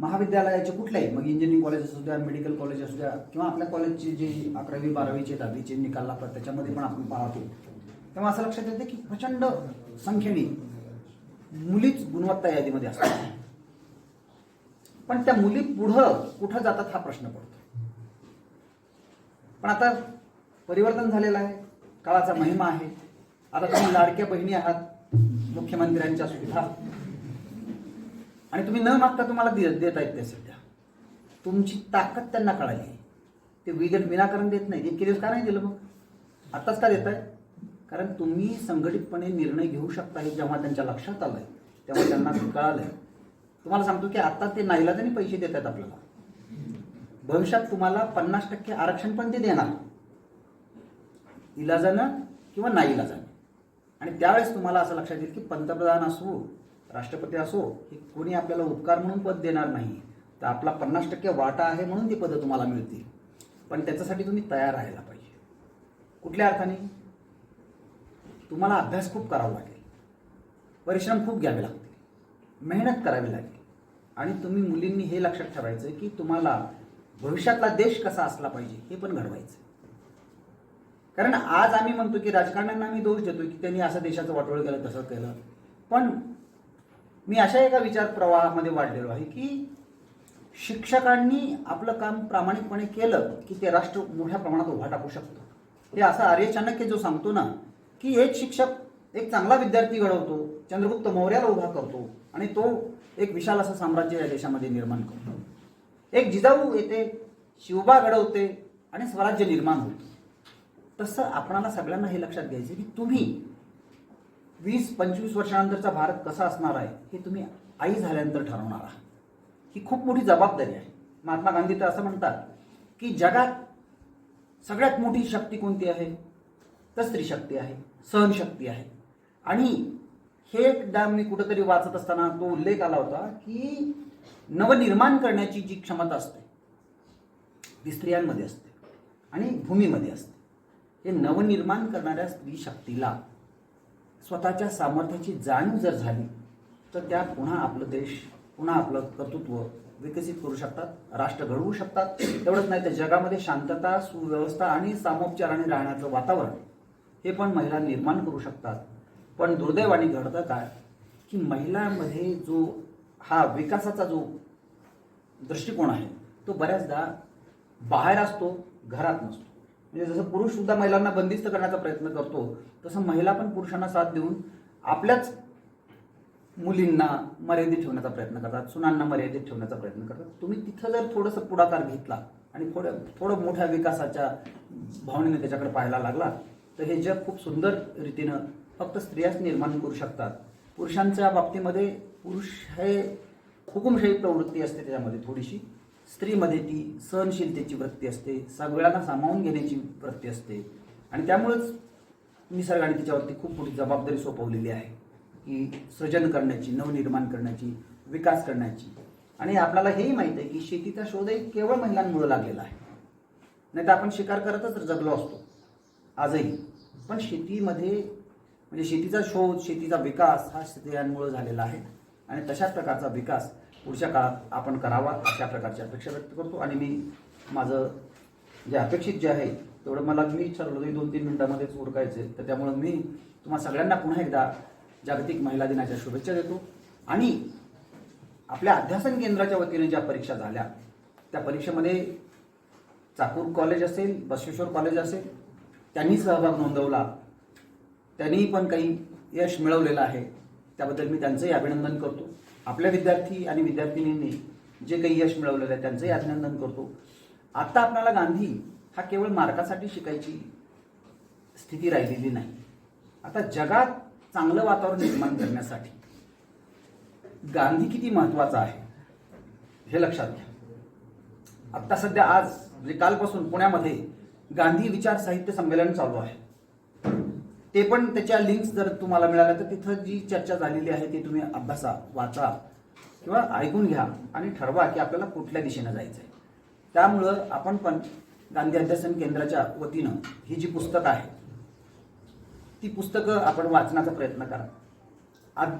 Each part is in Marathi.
महाविद्यालयाचे कुठल्याही मग इंजिनिअरिंग कॉलेज असू द्या मेडिकल कॉलेज असू द्या किंवा आपल्या कॉलेजचे जे अकरावी बारावीचे दहावीचे निकाल लागतात त्याच्यामध्ये पण आपण पाहतो. तेव्हा असं लक्षात येते की प्रचंड संख्येने मुलीच गुणवत्ता यादीमध्ये असतात. पण त्या मुली पुढं कुठं जातात हा प्रश्न पडतो. पण आता परिवर्तन झालेलं आहे काळाचा महिमा आहे. आता तुम्ही लाडक्या बहिणी आहात मुख्यमंत्र्यांच्या सुद्धा आणि तुम्ही न मागता तुम्हाला दे- देत आहेत ते सध्या. तुमची ताकद त्यांना कळाली. ते विगत विनाकारण देत नाही इतके दिवस का नाही दिलं मग? आत्ताच का देत आहे कारण तुम्ही संघटितपणे निर्णय घेऊ शकता हे जेव्हा त्यांच्या लक्षात आलं आहे तेव्हा त्यांना कळालंय. तुम्हाला सांगतो की आता ते नाईलाजाने पैसे देत आहेत आपल्याला भविष्यात तुम्हाला पन्नास टक्के आरक्षण पण ते देणार. इलाजानं किंवा नाईलाजानं. आणि त्यावेळेस तुम्हाला असं लक्षात येईल की पंतप्रधान असो राष्ट्रपती असो हे कोणी आपल्याला उपकार म्हणून पद देणार नाही. तर आपला पन्नास टक्के वाटा आहे म्हणून ती पदं तुम्हाला मिळतील. पण त्याच्यासाठी तुम्ही तयार राहायला पाहिजे. कुठल्या अर्थाने? तुम्हाला अभ्यास खूप करावा लागेल. परिश्रम खूप घ्यावे लागतील. मेहनत करावी लागेल. आणि तुम्ही मुलींनी हे लक्षात ठेवायचं की तुम्हाला भविष्यातला देश कसा असला पाहिजे हे पण घडवायचं कारण आज आम्ही म्हणतो की राजकारण्यांना आम्ही दोष देतो की त्यांनी असं देशाचं वाटोळ केलं तसं केलं. पण मी अशा एका विचार प्रवाहामध्ये वाढलेलो आहे की शिक्षकांनी आपलं काम प्रामाणिकपणे केलं की ते राष्ट्र मोठ्या प्रमाणात उभा टाकू शकतं. हे असं आर्य चाणक्य जो सांगतो ना की एक शिक्षक एक चांगला विद्यार्थी घडवतो चंद्रगुप्त मौर्याला उभा करतो आणि तो एक विशाल असं साम्राज्य या देशामध्ये निर्माण करतो. एक जिजाऊ येते शिवबा घडवते आणि स्वराज्य निर्माण होतं. तसं आपणाला सगळ्यांना हे लक्षात घ्यायचं की तुम्ही वीस पंचवीस वर्षानंतरचा भारत कसा असणार आहे हे तुम्ही आई झाल्यानंतर ठरवणार आहात. ही खूप मोठी जबाबदारी आहे. महात्मा गांधी तर असं म्हणतात की जगात सगळ्यात मोठी शक्ती कोणती आहे? तर स्त्री शक्ती आहे सहनशक्ती आहे. आणि हे एकदा मी कुठंतरी वाचत असताना तो उल्लेख आला होता की नवनिर्माण करण्याची जी क्षमता असते ती स्त्रियांमध्ये असते आणि भूमीमध्ये असते. हे नवनिर्माण करणाऱ्या स्त्री शक्तीला स्वतःच्या सामर्थ्याची जाणीव जर झाली तर त्या पुन्हा आपलं देश पुन्हा आपलं कर्तृत्व विकसित करू शकतात राष्ट्र घडवू शकतात. तेवढंच नाही तर जगामध्ये शांतता सुव्यवस्था आणि सामोपचाराने राहण्याचं वातावरण हे पण महिला निर्माण करू शकतात. पण दुर्दैवाने घडतं काय? की महिलांमध्ये जो हा विकासाचा जो दृष्टिकोन आहे तो बऱ्याचदा बाहेर असतो घरात नसतो. म्हणजे जसं पुरुष सुद्धा महिलांना बंदिस्त करण्याचा प्रयत्न करतो तसं महिला पण पुरुषांना साथ देऊन आपल्याच मुलींना मर्यादित ठेवण्याचा प्रयत्न करतात सुनांना मर्यादित ठेवण्याचा प्रयत्न करतात. तुम्ही तिथं जर थोडंसं पुढाकार घेतला आणि थोडं थोडं मोठ्या विकासाच्या भावनेने त्याच्याकडे पाहायला लागला तर हे जग खूप सुंदर रीतीनं फक्त स्त्रियाच निर्माण करू शकतात. पुरुषांच्या बाबतीमध्ये पुरुष हे हुकुमशाही प्रवृत्ती असते त्याच्यामध्ये थोडीशी. स्त्रीमध्ये ती सहनशीलतेची वृत्ती असते सगळ्यांना सामावून घेण्याची वृत्ती असते. आणि त्यामुळेच निसर्गाने तिच्यावरती खूप मोठी जबाबदारी सोपवलेली आहे की सृजन करण्याची नवनिर्माण करण्याची विकास करण्याची. आणि आपल्याला हेही माहीत आहे की शेतीचा शोधही केवळ महिलांमुळे लागलेला आहे. नाही तर आपण शिकार करतच जगलो असतो. आजही. पण शेतीमध्ये म्हणजे शेतीचा शोध शेतीचा विकास हा स्त्रियांमुळे झालेला आहे. आणि तशाच प्रकारचा विकास पुढच्या काळात आपण करावा अशा प्रकारची अपेक्षा व्यक्त करतो. आणि मी माझं जे अपेक्षित जे आहे तेवढं मला मी ठरवलं. की दोन तीन मिनिटांमध्येच उरकायचे. तर त्यामुळं मी तुम्हा सगळ्यांना पुन्हा एकदा जागतिक महिला दिनाच्या शुभेच्छा देतो. आणि आपल्या अध्यासन केंद्राच्या वतीने ज्या परीक्षा झाल्या त्या परीक्षेमध्ये चाकूर कॉलेज असेल बसवेश्वर कॉलेज असेल त्यांनी सहभाग नोंदवला. त्यांनी पण काही यश मिळवलेलं आहे. त्याबद्दल मी त्यांचंही अभिनंदन करतो. आपल्या विद्यार्थी आणि विद्यार्थिनींनी जे काही यश मिळवलेलं आहे त्यांचंही अभिनंदन करतो. आत्ता आपल्याला गांधी हा केवळ मार्कासाठी शिकायची स्थिती राहिलेली नाही. आता जगात चांगलं वातावरण निर्माण करण्यासाठी गांधी किती महत्त्वाचा आहे हे लक्षात घ्या. आत्ता सध्या आज म्हणजे कालपासून पुण्यामध्ये गांधी विचार साहित्य संमेलन चालू आहे. ते पण त्याच्या लिंक्स जर तुम्हाला मिळाल्या तर तिथं जी चर्चा झालेली आहे ती तुम्ही अभ्यासा वाचा किंवा ऐकून घ्या आणि ठरवा की आपल्याला कुठल्या दिशेनं जायचं आहे त्यामुळं आपण पण गांधी अध्यासन केंद्राच्या वतीनं ही जी पुस्तकं आहे ती पुस्तकं आपण वाचण्याचा प्रयत्न करा. आज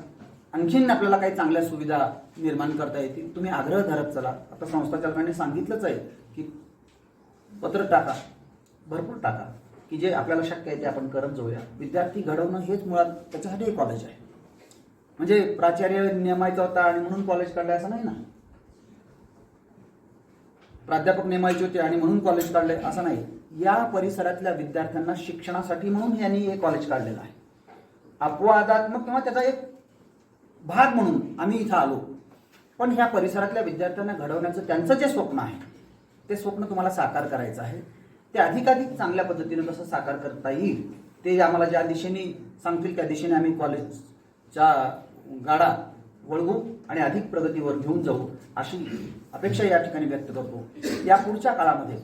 आणखीन आपल्याला काही चांगल्या सुविधा निर्माण करता येतील. तुम्ही आग्रह धरत चला. आता संस्थाचालकांनी सांगितलंच आहे की पत्र टाका भरपूर टाका. की जे आपल्याला शक्य आहे ते आपण करत जाऊया. विद्यार्थी घडवणं हेच मुळात त्याच्यासाठी हे कॉलेज आहे. म्हणजे प्राचार्य नेमायचा होता आणि म्हणून कॉलेज काढलं असं नाही ना? प्राध्यापक नेमायचे होते आणि म्हणून कॉलेज काढले असं नाही. या परिसरातल्या विद्यार्थ्यांना शिक्षणासाठी म्हणून यांनी हे कॉलेज काढलेलं आहे. अपवादात्मक किंवा त्याचा एक भाग म्हणून आम्ही इथं आलो. पण ह्या परिसरातल्या विद्यार्थ्यांना घडवण्याचं त्यांचं जे स्वप्न आहे ते स्वप्न तुम्हाला साकार करायचं आहे. ते अधिकाधिक चांगल्या पद्धतीने कसं साकार करता येईल ते आम्हाला ज्या दिशेने सांगतील त्या दिशेने आम्ही कॉलेजच्या गाडा वळवू आणि अधिक प्रगतीवर घेऊन जाऊ अशी अपेक्षा या ठिकाणी व्यक्त करतो. या पुढच्या काळामध्ये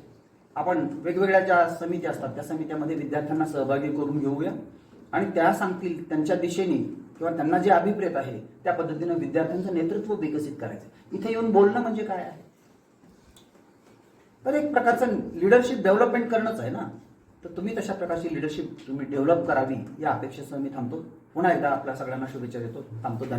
आपण वेगवेगळ्या ज्या समित्या असतात त्या समित्यामध्ये विद्यार्थ्यांना सहभागी करून घेऊया आणि त्या सांगतील त्यांच्या दिशेने किंवा त्यांना जे अभिप्रेत आहे त्या पद्धतीनं विद्यार्थ्यांचं नेतृत्व विकसित करायचं. इथे येऊन बोलणं म्हणजे काय आहे? तर एक प्रकारचं लिडरशिप डेव्हलपमेंट करणंच आहे ना. तर तुम्ही तशा प्रकारची लिडरशिप तुम्ही डेव्हलप करावी या अपेक्षेसह मी थांबतो. पुन्हा एकदा आपल्या सगळ्यांना शुभेच्छा देतो. थांबतो. धन्यवाद.